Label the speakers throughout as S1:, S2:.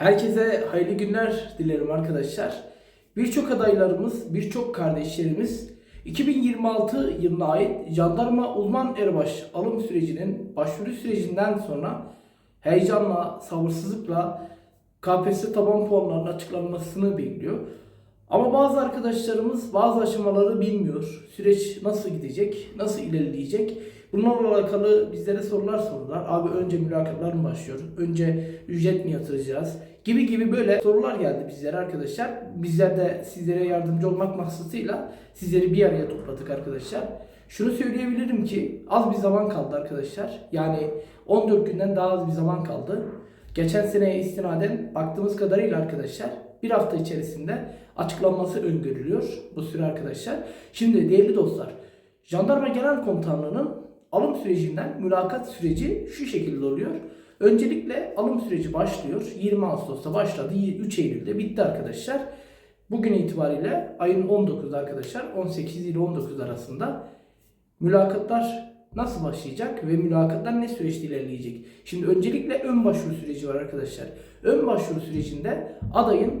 S1: Herkese hayırlı günler dilerim arkadaşlar. Birçok adaylarımız, birçok kardeşlerimiz 2026 yılına ait jandarma uzman erbaş alım sürecinin başvuru sürecinden sonra heyecanla, sabırsızlıkla KPSS taban puanlarının açıklanmasını bekliyor. Ama bazı arkadaşlarımız bazı aşamaları bilmiyor. Süreç nasıl gidecek, nasıl ilerleyecek? Bunlarla alakalı bizlere sorular sordular. Abi önce mülakatlar mı başlıyor? Önce ücret mi yatıracağız? Gibi gibi böyle sorular geldi bizlere arkadaşlar. Bizler de sizlere yardımcı olmak maksatıyla sizleri bir araya topladık arkadaşlar. Şunu söyleyebilirim ki az bir zaman kaldı arkadaşlar. Yani 14 günden daha az bir zaman kaldı. Geçen seneye istinaden baktığımız kadarıyla arkadaşlar bir hafta içerisinde açıklanması öngörülüyor bu süre arkadaşlar. Şimdi değerli dostlar Jandarma Genel Komutanlığı'nın alım sürecinden mülakat süreci şu şekilde oluyor. Öncelikle alım süreci başlıyor. 20 Ağustos'ta başladı. 3 Eylül'de bitti arkadaşlar. Bugün itibariyle ayın 19 arkadaşlar 18 ile 19 arasında mülakatlar nasıl başlayacak ve mülakatlar ne süreçte ilerleyecek? Şimdi öncelikle ön başvuru süreci var arkadaşlar. Ön başvuru sürecinde adayın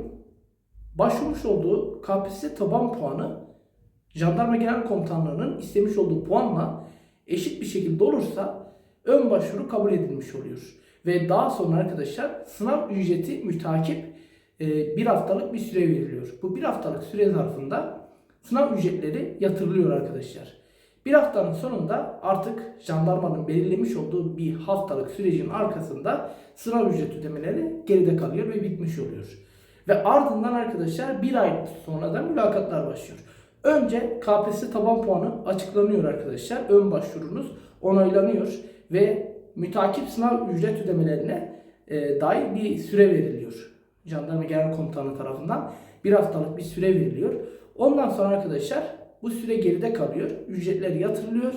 S1: başvurmuş olduğu KPSS taban puanı Jandarma Genel Komutanlığı'nın istemiş olduğu puanla eşit bir şekilde olursa ön başvuru kabul edilmiş oluyor. Ve daha sonra arkadaşlar sınav ücreti mütakip e, bir haftalık bir süre veriliyor. Bu bir haftalık süre zarfında sınav ücretleri yatırılıyor arkadaşlar. Bir haftanın sonunda artık jandarmanın belirlemiş olduğu bir haftalık sürecin arkasında sınav ücret ödemeleri geride kalıyor ve bitmiş oluyor. Ve ardından arkadaşlar bir ay sonra da mülakatlar başlıyor. Önce KPSS taban puanı açıklanıyor arkadaşlar. Ön başvurunuz onaylanıyor ve mütakip sınav ücret ödemelerine e, dair bir süre veriliyor. Jandarma Genel Komutanı tarafından bir haftalık bir süre veriliyor. Ondan sonra arkadaşlar bu süre geride kalıyor. Ücretler yatırılıyor.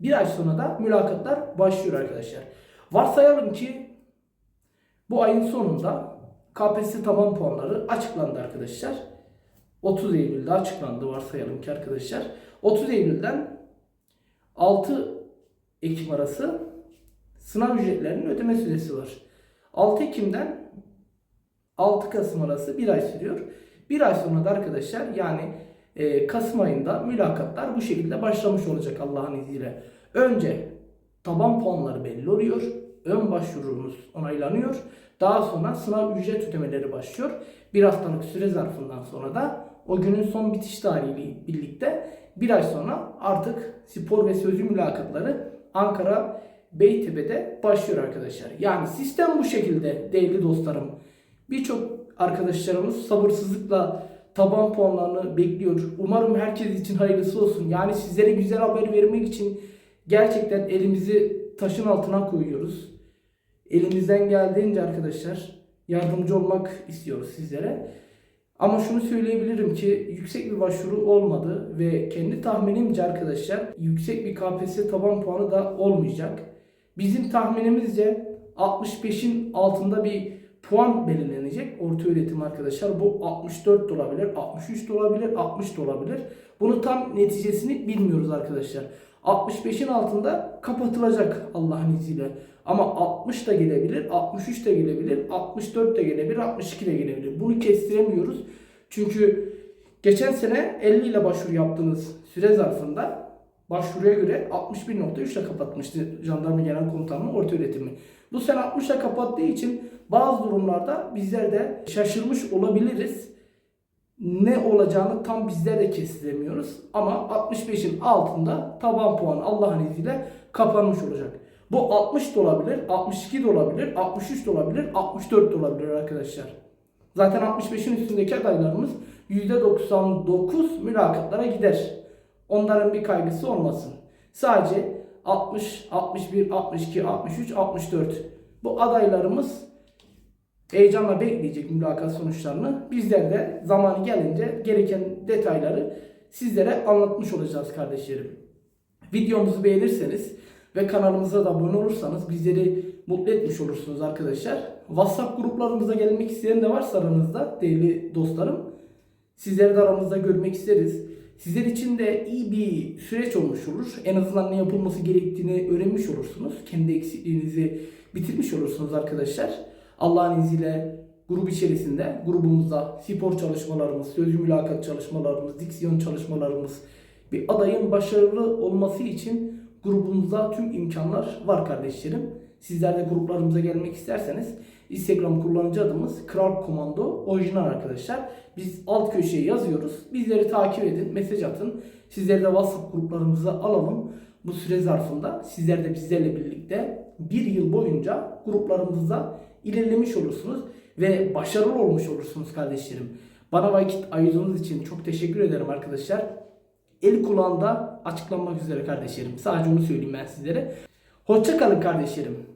S1: Bir ay sonra da mülakatlar başlıyor arkadaşlar. Varsayalım ki bu ayın sonunda KPSS taban puanları açıklandı arkadaşlar. 30 Eylül'de açıklandı varsayalım ki arkadaşlar. 30 Eylül'den 6 Ekim arası sınav ücretlerinin ödeme süresi var. 6 Ekim'den 6 Kasım arası bir ay sürüyor. Bir ay sonra da arkadaşlar yani e, Kasım ayında mülakatlar bu şekilde başlamış olacak Allah'ın izniyle. Önce taban puanları belli oluyor. Ön başvurumuz onaylanıyor. Daha sonra sınav ücret ödemeleri başlıyor. Bir haftalık süre zarfından sonra da o günün son bitiş tarihiyle birlikte bir ay sonra artık spor ve sözlü mülakatları Ankara Beytepe'de başlıyor arkadaşlar. Yani sistem bu şekilde değerli dostlarım. Birçok arkadaşlarımız sabırsızlıkla taban puanlarını bekliyor. Umarım herkes için hayırlısı olsun. Yani sizlere güzel haber vermek için gerçekten elimizi taşın altına koyuyoruz. Elimizden geldiğince arkadaşlar yardımcı olmak istiyoruz sizlere. Ama şunu söyleyebilirim ki yüksek bir başvuru olmadı ve kendi tahminimce arkadaşlar yüksek bir KPSS taban puanı da olmayacak. Bizim tahminimizce 65'in altında bir puan belirlenecek orta öğretim arkadaşlar. Bu 64 de olabilir, 63 de olabilir, 60 da olabilir. Bunu tam neticesini bilmiyoruz arkadaşlar. 65'in altında kapatılacak Allah'ın izniyle. Ama 60 da gelebilir, 63 de gelebilir, 64 de gelebilir, 62 de gelebilir. Bunu kestiremiyoruz. Çünkü geçen sene 50 ile başvuru yaptığınız süre zarfında başvuruya göre 61.3 ile kapatmıştı Jandarma Genel Komutanlığı orta öğretimi. Bu sene 60 ile kapattığı için bazı durumlarda bizler de şaşırmış olabiliriz. Ne olacağını tam bizler de kestiremiyoruz. Ama 65'in altında taban puan Allah'ın izniyle kapanmış olacak. Bu 60 da olabilir, 62 de olabilir, 63 de olabilir, 64 de olabilir arkadaşlar. Zaten 65'in üstündeki adaylarımız %99 mülakatlara gider. Onların bir kaygısı olmasın. Sadece 60, 61, 62, 63, 64 bu adaylarımız heyecanla bekleyecek mülakat sonuçlarını. Bizler de zamanı gelince gereken detayları sizlere anlatmış olacağız kardeşlerim. Videomuzu beğenirseniz ve kanalımıza da abone olursanız bizleri mutlu etmiş olursunuz arkadaşlar. WhatsApp gruplarımıza gelmek isteyen de varsa aranızda değerli dostlarım. Sizleri de aramızda görmek isteriz. Sizler için de iyi bir süreç olmuş olur. En azından ne yapılması gerektiğini öğrenmiş olursunuz. Kendi eksikliğinizi bitirmiş olursunuz arkadaşlar. Allah'ın izniyle grup içerisinde grubumuzda spor çalışmalarımız, sözlü mülakat çalışmalarımız, diksiyon çalışmalarımız bir adayın başarılı olması için grubumuzda tüm imkanlar var kardeşlerim. Sizler de gruplarımıza gelmek isterseniz Instagram kullanıcı adımız Kral Komando orijinal arkadaşlar. Biz alt köşeye yazıyoruz. Bizleri takip edin, mesaj atın. Sizleri de WhatsApp gruplarımıza alalım. Bu süre zarfında sizler de bizlerle birlikte bir yıl boyunca gruplarımızda ilerlemiş olursunuz ve başarılı olmuş olursunuz kardeşlerim. Bana vakit ayırdığınız için çok teşekkür ederim arkadaşlar. El kulağında açıklanmak üzere kardeşlerim. Sadece onu söyleyeyim ben sizlere. Hoşça kalın kardeşlerim.